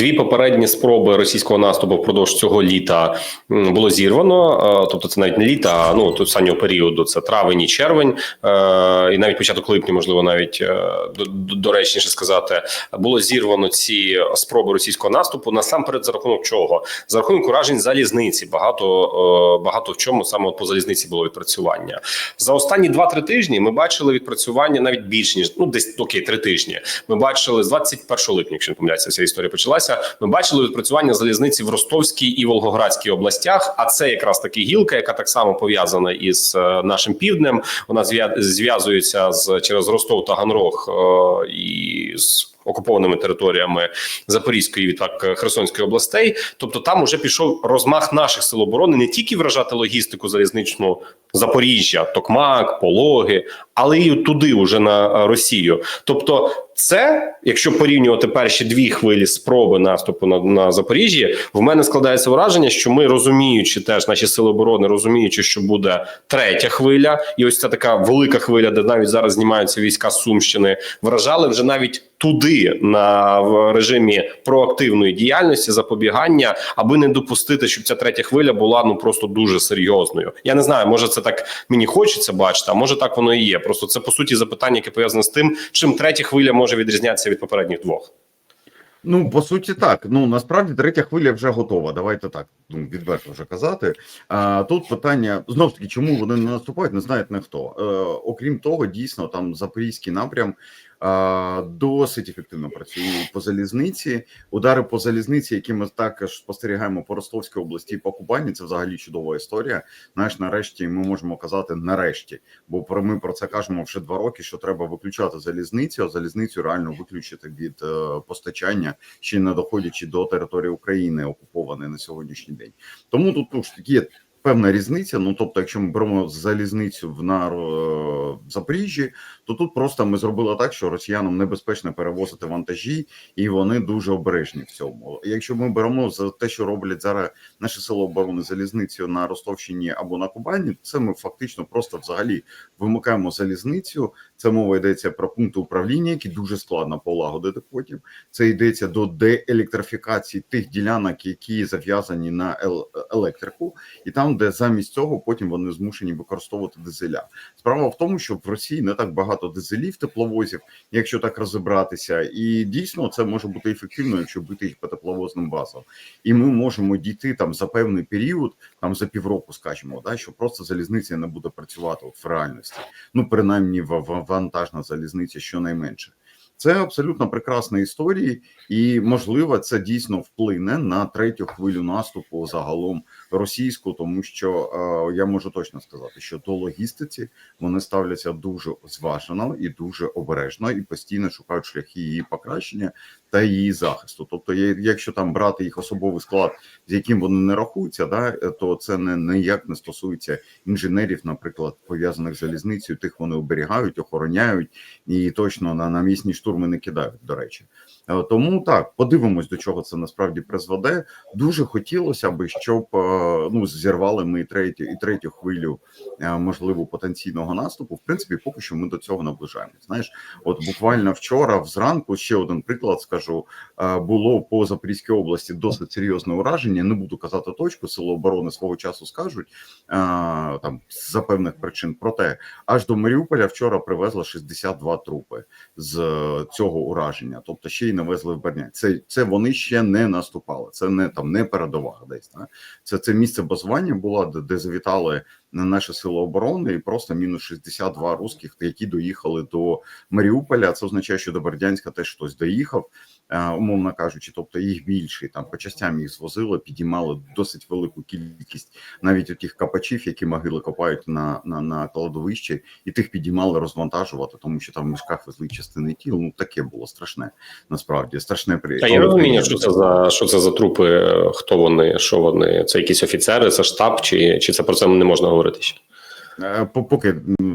дві попередні спроби російського наступу впродовж цього літа було зірвано. Е, Тобто, це навіть не літа, а ну останнього періоду. Це травень і червень, е, і навіть початок липня, можливо, навіть е, до- до- доречніше сказати, було зірвано ці спроби російського наступу. Насамперед, за рахунок чого? За рахунок уражень залізниці. Багато багато в чому саме по залізниці було відпрацювання. За останні 2-3 тижні ми бачили відпрацювання навіть більше ніж ну десь окей, 3 тижні. Ми бачили з 21 липня, якщо не помиляюся, ця історія почалася. Ми бачили відпрацювання залізниці в Ростовській і Волгоградській областях. А це якраз таки гілка, яка так само пов'язана із е, нашим півднем. Вона зв'я- зв'язується з через Ростов та Ганрог е, і з окупованими територіями Запорізької відтак Херсонської областей. Тобто там уже пішов розмах наших сил оборони не тільки вражати логістику залізничну Запоріжжя, Токмак, Пологи, але й туди, уже на е, Росію. Тобто, це, якщо порівнювати перші дві хвилі спроби наступу на, на Запоріжжя, в мене складається враження, що ми розуміючи теж наші сили оборони, розуміючи, що буде третя хвиля, і ось ця така велика хвиля, де навіть зараз знімаються війська Сумщини, вражали вже навіть туди на в режимі проактивної діяльності запобігання, аби не допустити, щоб ця третя хвиля була ну просто дуже серйозною. Я не знаю, може це так мені хочеться бачити, а може так воно і є. Просто це по суті запитання, яке пов'язане з тим, чим третя хвиля може відрізнятися від попередніх двох. Ну, по суті, так. Ну насправді третя хвиля вже готова. Давайте так відверто вже казати. А тут питання знов таки, чому вони не наступають, не знає ніхто. Е, окрім того, дійсно там запорізький напрям досить ефективно працює по залізниці. Удари по залізниці, які ми також спостерігаємо по Ростовській області і по Кубані, це взагалі чудова історія. Знаєш, нарешті ми можемо казати нарешті, бо про ми про це кажемо вже два роки. Що треба виключати залізницю, а залізницю реально виключити від е, постачання, ще не доходячи до території України, окупованої на сьогоднішній день. Тому тут ну, такі певна різниця. Ну тобто, якщо ми беремо залізницю в на е, Запоріжжі, то тут просто ми зробили так, що росіянам небезпечно перевозити вантажі, і вони дуже обережні в цьому. Якщо ми беремо за те, що роблять зараз наші сили оборони залізницю на Ростовщині або на Кубані, це ми фактично просто взагалі вимикаємо залізницю. Це мова йдеться про пункти управління, які дуже складно полагодити потім. Це йдеться до деелектрифікації тих ділянок, які зав'язані на ел- електрику, і там, де замість цього потім вони змушені використовувати дизеля. Справа в тому, що в Росії не так багато дизелів, тепловозів, якщо так розібратися, і дійсно це може бути ефективно, якщо бити їх по тепловозним базам. І ми можемо дійти там за певний період, там за півроку, скажімо, да, що просто залізниця не буде працювати от в реальності. Ну принаймні вантажна залізниця щонайменше. Це абсолютно прекрасна історія, і можливо, це дійсно вплине на третю хвилю наступу загалом російську, тому що е, я можу точно сказати, що до логістиці вони ставляться дуже зважено і дуже обережно, і постійно шукають шляхи її покращення та її захисту. Тобто, якщо там брати їх особовий склад, з яким вони не рахуються, да то це не ніяк не стосується інженерів, наприклад, пов'язаних з залізницею. Тих вони оберігають, охороняють і точно на, намісні штурми не кидають. До речі, тому так подивимось, до чого це насправді призведе. Дуже хотілося би, щоб е, ну зірвали ми третю і третю хвилю е, можливо потенційного наступу. В принципі, поки що ми до цього наближаємось. Знаєш, от буквально вчора, взранку, ще один приклад скажу. е, Було по Запорізькій області досить серйозне ураження. Не буду казати точку, сили оборони свого часу скажуть е, там за певних причин. Проте аж до Маріуполя вчора привезли 62 трупи з е, цього ураження, тобто ще й навезли в Берня. Це це вони ще не наступали. Це не там не передова десь. Так? Це це місце базування було, де, де завітали на наші сили оборони, і просто мінус 62 русських, які доїхали до Маріуполя. Це означає, що до Бердянська теж хтось доїхав, е, умовно кажучи. Тобто їх більше там по частям їх звозили, підіймали досить велику кількість навіть у тих копачів, які могили копають на, на, на кладовищі, і тих підіймали розвантажувати, тому що там в мішках везли частини тіл. Ну таке було страшне. Насправді страшне при Та є розуміння, що це за що це за трупи, хто вони, що вони, це якісь офіцери, це штаб, чи, чи це про це не можна говорити ще? Е, по- Поки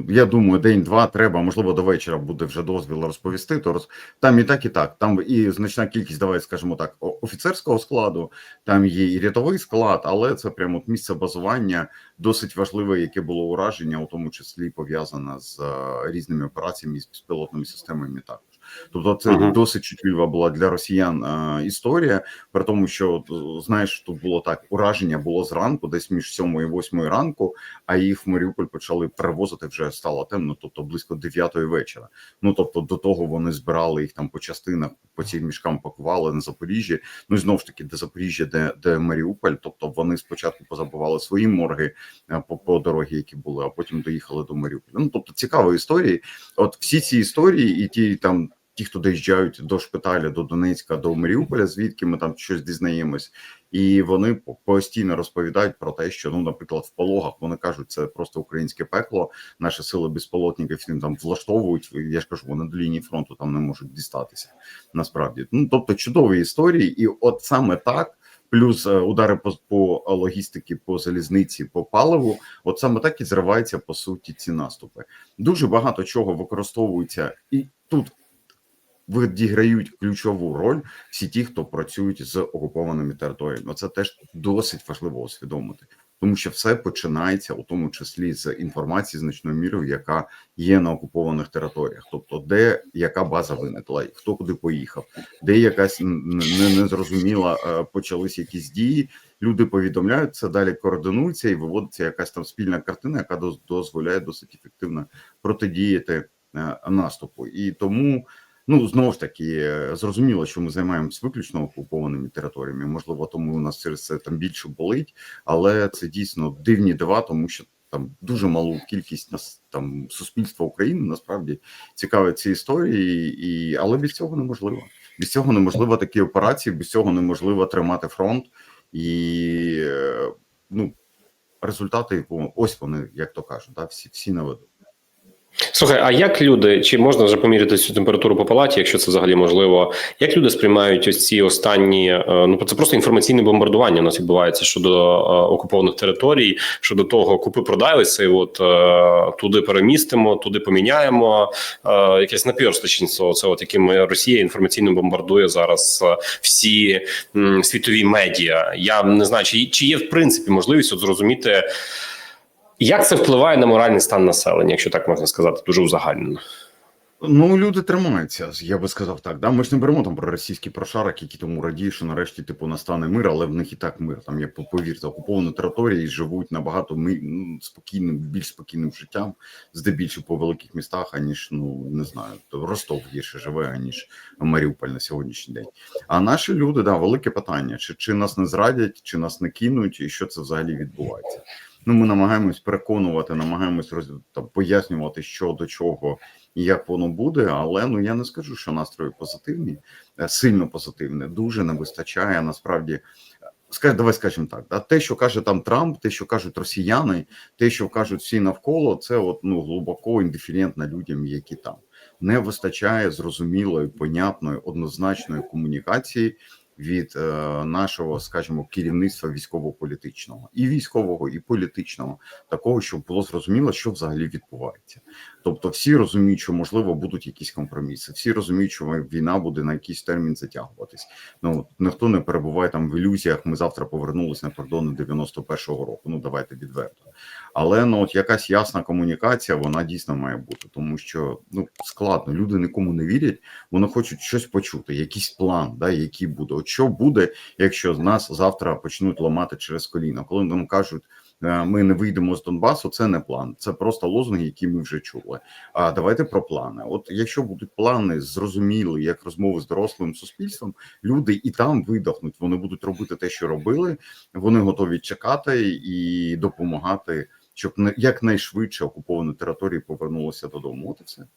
я думаю, день-два треба, можливо, до вечора буде вже дозвіл розповісти. То роз там і так, і так. Там і значна кількість, давай скажімо так, офіцерського складу, там є і рядовий склад, але це прямо місце базування досить важливе, яке було ураження, у тому числі пов'язане з е, різними операціями з безпілотними системами. Також Тобто, це Мгм. досить чутлива була для росіян е, історія. При тому, що знаєш, тут було так: ураження було зранку, десь між 7 і 8 ранку, а їх в Маріуполь почали перевозити вже стало темно, тобто близько 9 вечора. Ну тобто, до того вони збирали їх там по частинах, по цим мішкам пакували на Запоріжжі. Ну і знову ж таки, де Запоріжжя, де, де Маріуполь. Тобто вони спочатку позабували свої морги е, по, по дорогі, які були, а потім доїхали до Маріуполя. Ну тобто цікаві історії. От всі ці історії, і ті там. Ті, хто доїжджають до шпиталя, до Донецька, до Маріуполя, звідки ми там щось дізнаємось, і вони постійно розповідають про те, що ну, наприклад, в пологах вони кажуть, це просто українське пекло. Наші сили безполотників там влаштовують. Я ж кажу, вони до лінії фронту там не можуть дістатися. Насправді, ну тобто чудові історії, і от саме так. Плюс е, удари по, по логістиці, по залізниці, по паливу, от саме так і зриваються по суті ці наступи. Дуже багато чого використовується, і тут відіграють ключову роль всі ті, хто працюють з окупованими територіями. Це теж досить важливо усвідомити, тому що все починається у тому числі з інформації значною мірою, яка є на окупованих територіях, тобто де яка база виникла, хто куди поїхав, де якась не незрозуміла е, почались якісь дії. Люди повідомляють це далі координується і виводиться якась там спільна картина, яка доз- дозволяє досить ефективно протидіяти е, наступу. І тому ну знову ж таки е, зрозуміло, що ми займаємось виключно окупованими територіями. Можливо, тому у нас через це там більше болить, але це дійсно дивні дива, тому що. Там дуже малу кількість нас там суспільства України насправді цікавить ці історії, і але без цього неможливо. Без цього неможливо такі операції, без цього неможливо тримати фронт, і е, ну результати ось вони, як то кажуть, да, всі всі наведу. Слухай, а як люди, чи можна вже поміряти цю температуру по палаті, якщо це взагалі можливо? Як люди сприймають ось ці останні? е, Ну це просто інформаційне бомбардування у нас відбувається щодо е, окупованих територій, щодо того, купи продайлися, і от е, туди перемістимо, туди поміняємо. Якесь напірсточництво, це от яким Росія інформаційно бомбардує зараз всі світові медіа. Я не знаю, чи, чи є в принципі можливість от зрозуміти. Як це впливає на моральний стан населення, якщо так можна сказати, дуже узагальнено? Ну, люди тримаються, я би сказав так. Да? Ми ж не беремо там про російський прошарок, які тому радіють, що нарешті типу настане мир, але в них і так мир. Там є повірте, окуповані території живуть набагато ми ну, спокійним, більш спокійним життям, здебільшого по великих містах, аніж ну не знаю, то Ростов гірше живе, аніж Маріуполь на сьогоднішній день. А наші люди, да, велике питання: чи, чи нас не зрадять, чи нас не кинуть, і що це взагалі відбувається? Ну, ми намагаємось переконувати, намагаємось роз там, пояснювати, що до чого і як воно буде. Але ну я не скажу, що настрої позитивні, е, сильно позитивні. Дуже не вистачає насправді. Скаж, давай скажемо так, да, те, що каже там Трамп, те, що кажуть росіяни, те, що кажуть всі навколо, це от ну глибоко індиферентно людям, які там не вистачає зрозумілої, понятної, однозначної комунікації від е, нашого, скажімо, керівництва військово-політичного і військового, і політичного, такого, щоб було зрозуміло, що взагалі відбувається. Тобто, всі розуміють, що можливо будуть якісь компроміси, всі розуміють, що війна буде на якийсь термін затягуватись. Ну ніхто не перебуває там в ілюзіях. Ми завтра повернулися на кордони 91-го року. Ну давайте відверто. Але ну от якась ясна комунікація, вона дійсно має бути, тому що ну складно. Люди нікому не вірять, вони хочуть щось почути, якийсь план, да, який буде. От що буде, якщо з нас завтра почнуть ламати через коліно, коли нам кажуть. «Е, Ми не вийдемо з Донбасу. Це не план, це просто лозунги, які ми вже чули. А давайте про плани. От якщо будуть плани зрозуміли, як розмови з дорослим суспільством, люди і там видохнуть. Вони будуть робити те, що робили. Вони готові чекати і допомагати, щоб якнайшвидше окуповані території повернулися додому. От і все.